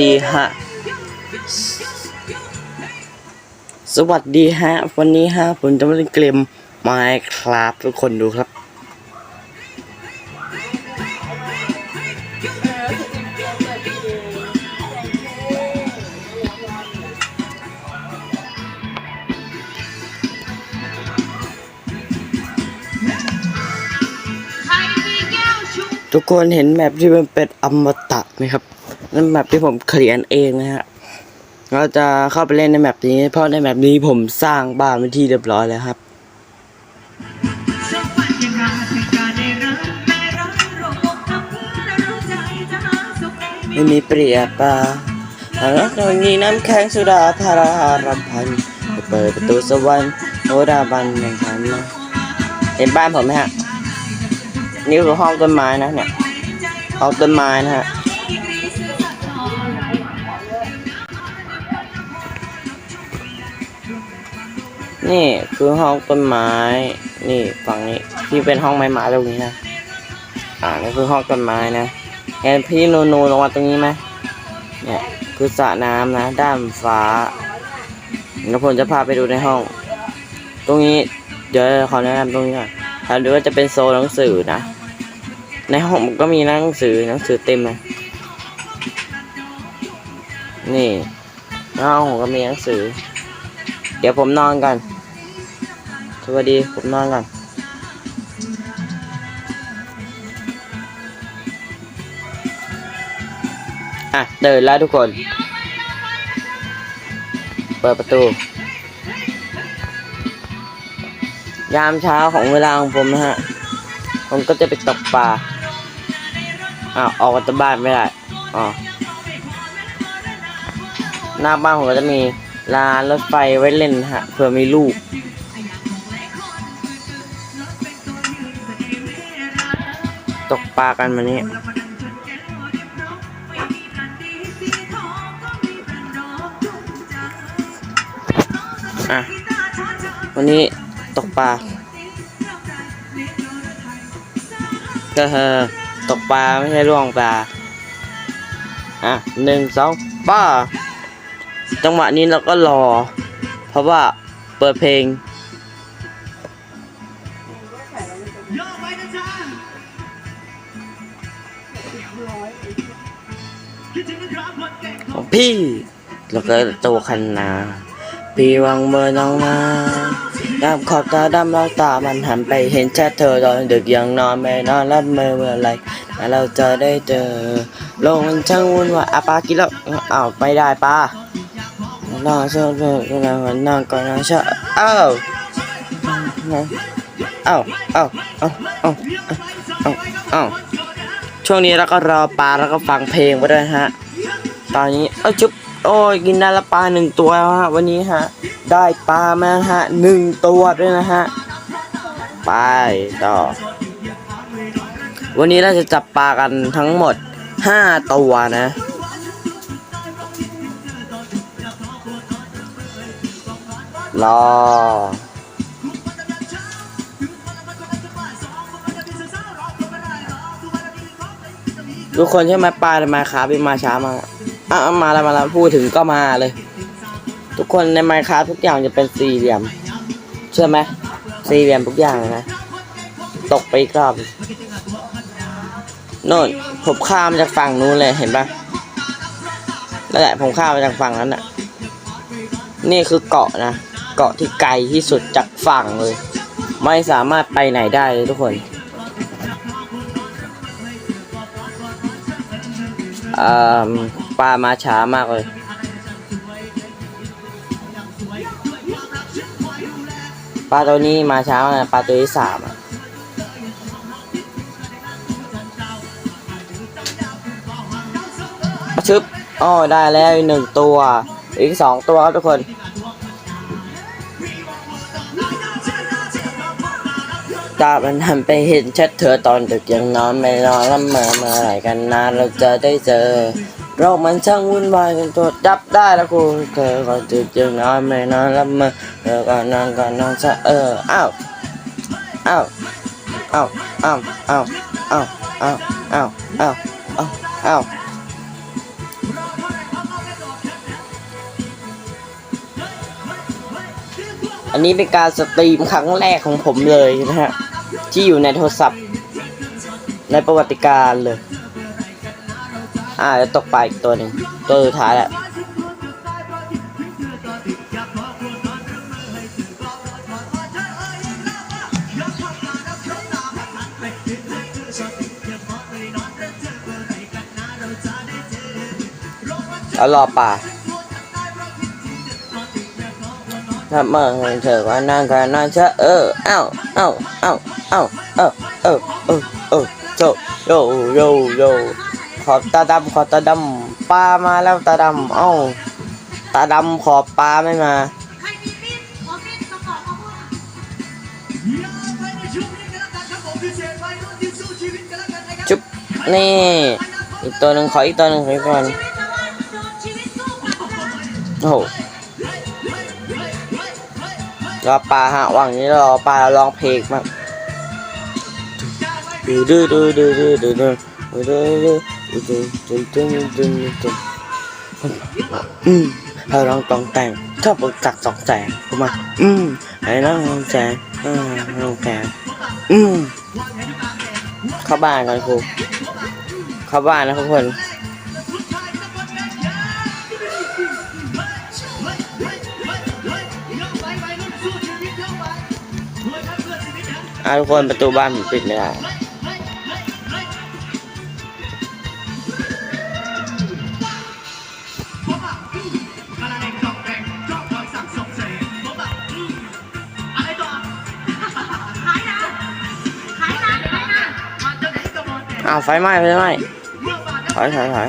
ดีฮะ สวัสดีฮะ วันนี้ฮะ ผมจะมาเล่นเกม Minecraft ทุกคนดูครับ ทุกคนเห็นแมปที่มันเป็นอมตะไหมครับ นั่นแมปที่ผมเขียนเองนะฮะเราจะเข้าไปเล่นในแมปนี้ เพราะในแมปนี้ผมสร้างบ้านเป็นที่เรียบร้อยแล้วครับไม่รักเราอกหักเพื่อเราใจจะหาสุขได้ไม่ไม่มีเปรียบปาหารักเรานี้น้ำแข็งสุดาพาราหารำพันเปิดประตูสวรรค์โอดาบันแห่งขันมาเห็นบ้านผมไหมฮะ นี่คือห้องต้นไม้นะเนี่ยห้องต้นไม้นะฮะ นี่คือห้องต้นไม้ นี่ฝั่งนี้ที่เป็นห้องไม้ไม้ตรงนี้นะ อ่านี่คือห้องต้นไม้นะเห็นพี่นูนูลงมาตรงนี้ไหมเนี่ยคือสระน้ำนะ ด้านฟ้าแล้วผมจะพาไปดูในห้อง ตรงนี้เดี๋ยวขอแนะนำตรงนี้ก่อนถ้าดูว่าจะเป็นโซนหนังสือนะ ในห้องมันก็มีหนังสือหนังสือเต็มเลยนี่ในห้องผมก็มีหนังสือ เดี๋ยวผมนอนกัน สวัสดีผมนอนก่อนอะเดินแล้วทุกคน เปิดประตู ยามเช้าของเวลาของผมนะฮะ ผมก็จะไปตกปลาอ้าวออกจากบ้านไม่ได้อ๋อหน้าบ้านผมก็จะมีลานรถไฟไว้เล่นนะฮะเผื่อมีลูก ตกปลากันวันนี้ อะ วันนี้ตกปลาก็เออตกปลาไม่ใช่ล่วงปลา อะหนึ่งสองป้า จังหวะนี้เราก็รอ เพราะว่าเปิดเพลง ของพี่ แล้วก็ตัวคันนาพี่วังเมื่อน้องมาดำขอบตาดำแล้วตา มันหันไปเห็นแค่เธอตอนดึกยังนอนไม่นอนรับมือเมื่อไรแต่เราจะได้เจอโลกมันช่างวุ่นวายอะปากินแล้วอ้าวไม่ได้ป้านอนเชื่อเธอเชื่อนอนก่อนนอนเชื่ออ้าเอ้าเอ้าเอ้าเอ้าเอ้าเอ้า ช่วงนี้เราก็รอปลาแล้วก็ฟังเพลงไปด้วยฮะ ตอนนี้เอ้ยจุ๊บโอ้ยกินได้ละปลาหนึ่งตัวแล้วฮะวันนี้ฮะ ได้ปลามาฮะหนึ่งตัวด้วยนะฮะไปต่อ วันนี้เราจะจับปลากันทั้งหมดห้าตัวนะรอ ทุกคนใช่ไหมปลามาคาบิมาช้ามาอะเอามาแล้วมาแล้วพูดถึงก็มาเลย ทุกคนในไมค์คาทุกอย่างจะเป็นสี่เหลี่ยมเชื่อไหมสี่เหลี่ยมทุกอย่างเลยนะตกไปอีกรอบโน่นผมข้ามจากฝั่งนู้นเลยเห็นปะนั่นแหละผมข้ามมาจากฝั่งนั้นน่ะ นี่คือเกาะนะ เกาะที่ไกลที่สุดจากฝั่งเลย ไม่สามารถไปไหนได้เลยทุกคน ปลามาช้ามากเลยปลาตัวนี้มาช้านะปลาตัวที่สามชึบอ๋อได้แล้วอีกหนึ่งตัว อีกสองตัวครับทุกคนามันหันไปเห็นชัดเธอตอนดึกยังนอนไม่นอนละเมอเมื่อไรกันนานเราจะได้เจอโรคมันช่างวุ่นวายกันตัวจับได้แล้วกูเธอก่อนดึกยังนอนไม่นอนละเมอเธอก่อนนอนก็นอนซะเอออ้าวอ้าวอ้าวอ้าวอ้าวอ้าวอ้าวอ้าวอ้าวอ้าวอ้าวอันนี้เป็นการสตรีมครั้งแรกของผมเลยนะฮะ ที่อยู่ในโทรศัพท์ ในประวัติการเลย อ่าแล้วตกปลาอีกตัวหนึ่งตัวสุดท้ายแหละแล้วรอป่า ถ้าเมื่อเธอว่านั่งกันนั่งเชอะเออเอ้าเอ้าเอ้าเอ้าเออเออเออเออโจโยโยโยขอบตาดำขอบตาดำปลามาแล้วตาดำเอ้าตาดำขอบปลาไม่มาจุ๊บนี่ อีกตัวหนึ่งขออีกตัวหนึ่งขออีกตัวหนึ่งโอ้ รอปลาฮะว่างนี้รอปลาร้องเพลงมาดูดูดูดูดูดูดูดูดูดูดูดูดูดูดูดูอืมเราลองตองแต่งชอบจักสองแสงเข้ามาอืมไอ้น้องแสงอืมน้องแสงอืมเข้าบ้านกันครูเข้าบ้านนะทุกคน อะทุกคนประตูบ้านผมปิดไม่ได้ขายนะขายนะขายนะอ้าวไฟไหม้ไฟไหม้ถอยถอยถอย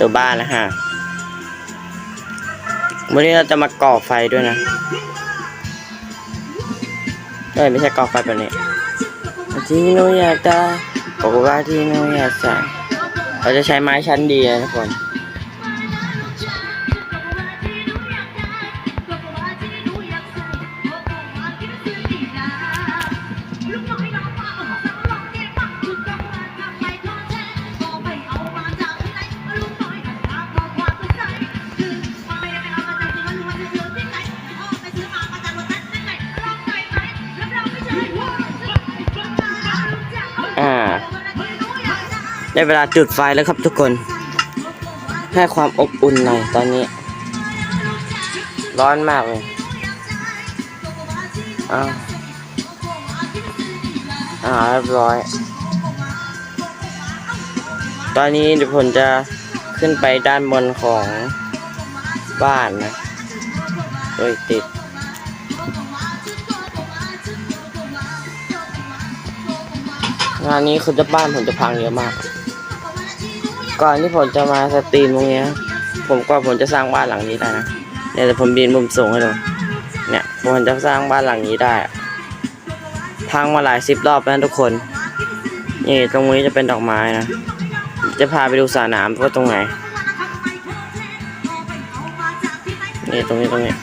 ตัวบ้านนะฮะวันนี้เราจะมาก่อไฟด้วยนะเอ้ยไม่ใช่ก่อไฟแบบนี้ที่หนูอยากได้บอกว่าที่หนูอยากใส่เราจะใช้ไม้ชั้นดีนะทุกคน ได้เวลาจุดไฟแล้วครับทุกคน ให้ความอบอุ่นหน่อยตอนนี้ ร้อนมากเลยอ้าวอ่าเรียบร้อย ตอนนี้เดี๋ยวผมจะขึ้นไปด้านบนของบ้านนะโดยติด งานนี้คือจะบ้านผมจะพังเยอะมาก ก่อนที่ผมจะมาสตรีมตรงเนี้ย ผมก็ผมจะสร้างบ้านหลังนี้ได้นะเนี่ยแต่ผมบินมุมสูงให้ดูเนี่ยผมจะสร้างบ้านหลังนี้ได้ พังมาหลายสิบรอบแล้วทุกคน นี่ตรงนี้จะเป็นดอกไม้นะ จะพาไปดูสระน้ำว่าตรงไหน นี่ตรงนี้ตรงนี้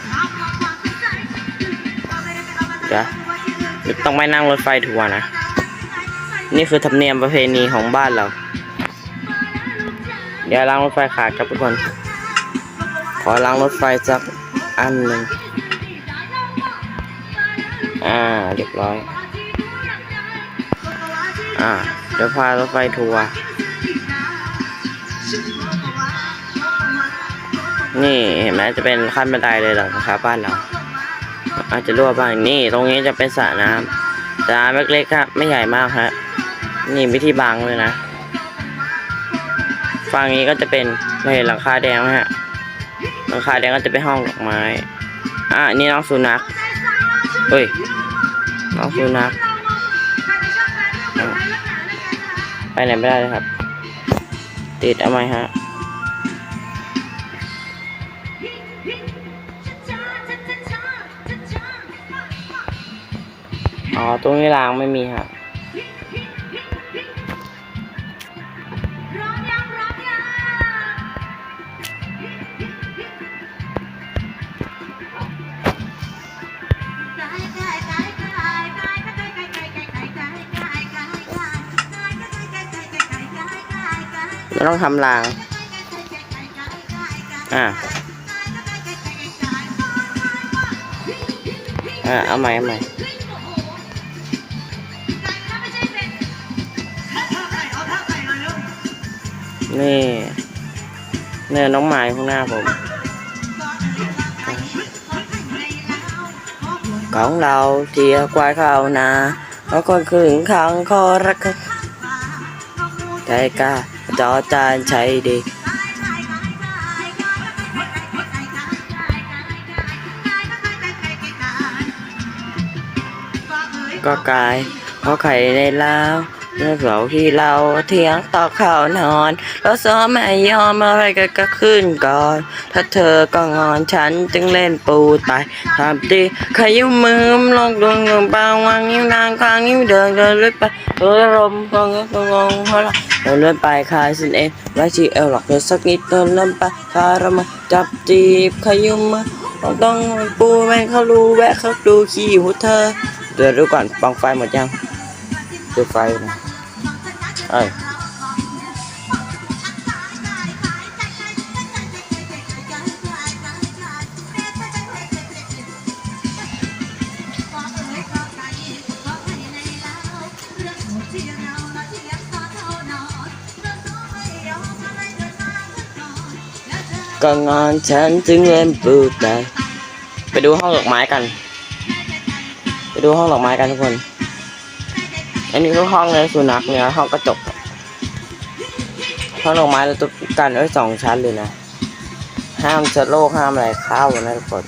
เดี๋ยวต้องไปนั่งรถไฟทัวร์นะ นี่คือธรรมเนียมประเพณีของบ้านเรา เดี๋ยวล้างรถไฟขาดครับทุกคน ขอล้างรถไฟสักอันหนึ่งอ่าเรียบร้อย อ่าเดี๋ยวพารถไฟทัวร์นี่เห็นไหมจะเป็นขั้นบันไดเลยหรอนะครับบ้านเรา อาจจะรั่วบ้างนี่ ตรงนี้จะเป็นสระน้ำสระน้ำเล็กๆครับไม่ใหญ่มากฮะ นี่วิธีบังเลยนะฝั่งนี้ก็จะเป็นเราเห็นหลังคาแดงไหมฮะหลังคาแดงก็จะเป็นห้องดอกไม้ อะนี่น้องสุนัขเฮ้ยน้องสุนัขไปไหนไม่ได้เลยครับ ติดเอาไหมฮะอ๋อตรงนี้รางไม่มีฮะ เราต้องทำราง อ่าอ่าเอาใหม่เอาใหม่ท่าไหนเอาท่าไหนหน่อยเร็วนี่เนี่ยน้องไม้ข้างหน้าผมของเราเทียควายเข้านาแล้วคนขึงขังคอรักใจกา จอจานใช้ดีก็กลายเพราะไข่ในเล้า เราที่เราเถียงต่อข่าวนอนเราซ้อมไม่ยอมอะไรก็ก็ขึ้นก่อน ถ้าเธอก็งอนฉันจึงเล่นปูตายทำดีขยุมมือลงดวงดวงปางวางนิ้วนางคางนิ้วเดินเดินลึกไปเออลมกองกองกองเพราะเราเดินเลื่อนไปคลายสินเองไว้ชีเอวหลอกเธอสักนิดเดินเลื่อนไปคารามาจับจีบขยุมมือต้องปูแม่งเขารู้แวะเขาดูขี้หูเธอเดี๋ยวดูก่อนบังไฟหมดยังดูไฟนะ เอ้ก็งอนฉันจึงเล่นปูแต่ไปดูห้องดอกไม้กัน ไปดูห้องดอกไม้กันทุกคน อันนี้ก็ห้องเลยสุนัขเนี่ยห้องกระจกห้องดอกไม้เราตุกกันไว้สองชั้นเลยนะ ห้ามเชื้อโรคห้ามอะไรเข้านะทุกคน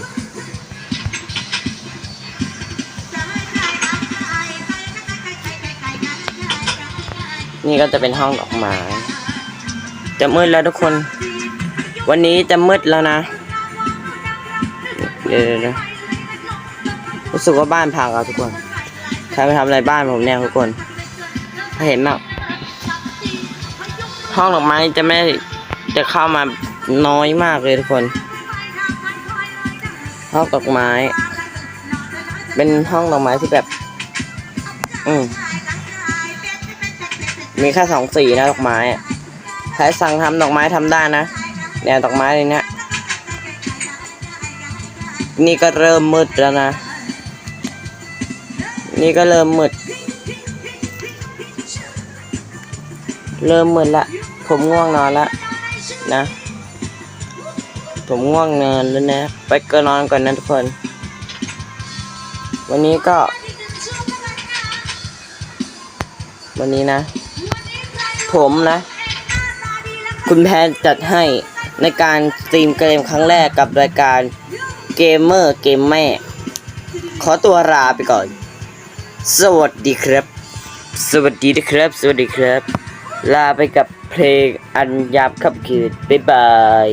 นี่ก็จะเป็นห้องดอกไม้จะมืดแล้วทุกคน วันนี้จะมืดแล้วนะเดี๋ยวเดี๋ยวเดี๋ยวรู้สึกว่าบ้านพังอะทุกคน ใครไปทำอะไรบ้านผมเนี่ยทุกคน ถ้าเห็นบ้างห้องดอกไม้จะไม่จะเข้ามาน้อยมากเลยทุกคนห้องดอกไม้ เป็นห้องดอกไม้ที่แบบ อืมมีแค่สองสีนะดอกไม้ใครสั่งทำดอกไม้ทำได้นะเนี่ยดอกไม้เลยเนี่ยนี่ก็เริ่มมืดแล้วนะ นี่ก็เริ่มมืด เริ่มมืดละ ผมง่วงนอนละนะ ผมง่วงนอนแล้วนะ ไปก็นอนก่อนนะทุกคน วันนี้ก็ วันนี้นะ ผมนะ คุณแพนจัดให้ในการสตรีมเกมครั้งแรกกับรายการเกมเมอร์เกมแม่ ขอตัวลาไปก่อน สวัสดีครับ สวัสดีนะครับ สวัสดีครับ ลาไปกับเพลงอันยับขับคืนบ๊ายบาย